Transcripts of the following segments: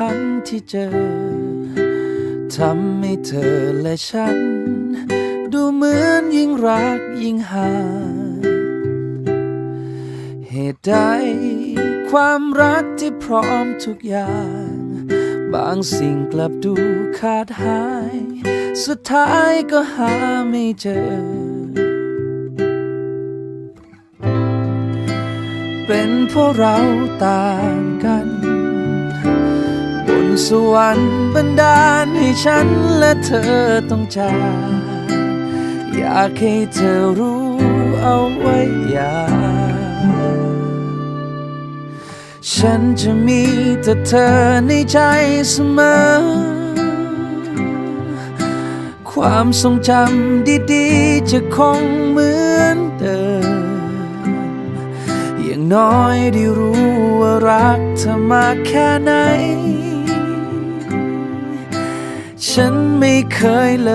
พันที่เจอทำให้เธอและฉัน ดูเหมือนยิ่งรักยิ่งห่างเหตุใดความรักที่พร้อมทุกอย่าง บางสิ่งกลับดูขาดหาย สุดท้ายก็หาไม่เจอ เป็นเพราะเราต่างกันบน สวรรค์บันดาลให้ฉันและเธอต้องจากอยากให้เธอรู้เอาไว้อย่าฉันจะมีแต่เธอในใจเสมอ ความทรงจำดีๆ จะคงเหมือนเดิม อย่างน้อยได้รู้ว่ารักเธอมากแค่ไหน ฉันไม่เคยเล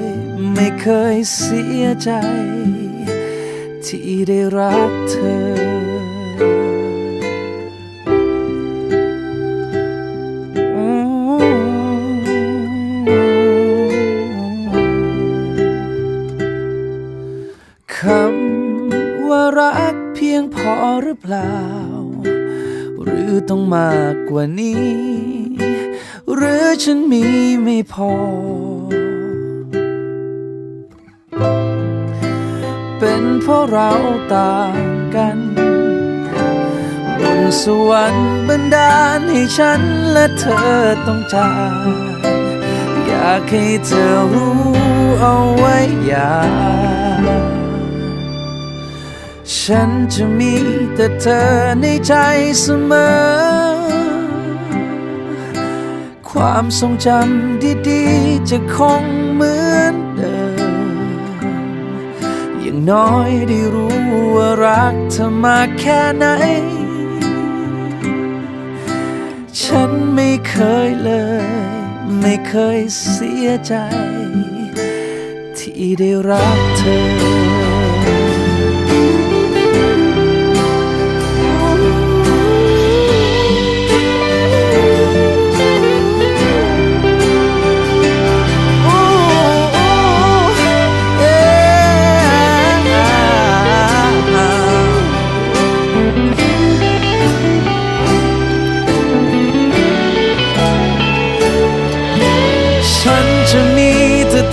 ย ไม่เคยเสียใจ ที่ได้รักเธอคำว่ารักเพียงพอหรือเปล่า หรือต้องมากกว่านี้ หรือฉันมีไม่พอ เป็นเพราะเราต่างกัน บนสวรรค์บันดาลให้ฉันและเธอต้องจากอยากให้เธอรู้เอาไว้อย่าฉันจะมีแต่เธอในใจเสมอ ความทรงจำดีๆ จะคงเหมือนเดิม อย่างน้อยได้รู้ว่ารักเธอมาแค่ไหน ฉันไม่เคยเลย ไม่เคยเสียใจ ที่ได้รักเธอ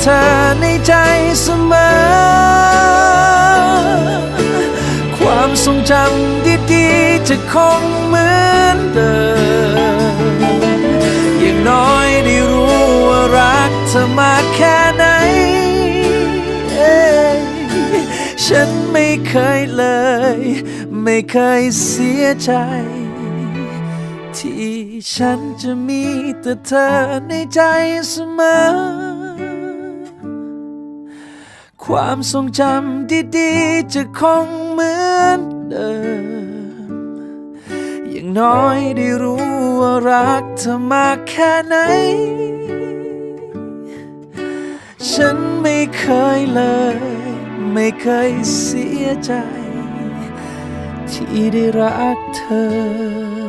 เธอในใจเสมอ ความทรงจำดีๆจะคงเหมือนเดิม อย่างน้อยได้รู้ว่ารักเธอมากแค่ไหน ฉันไม่เคยเลย ไม่เคยเสียใจที่ฉันจะมีแต่เธอในใจเสมอ ความทรงจำดีๆ จะคงเหมือนเดิม อย่างน้อยได้รู้ว่ารักเธอมากแค่ไหน ฉันไม่เคยเลย ไม่เคยเสียใจ ที่ได้รักเธอ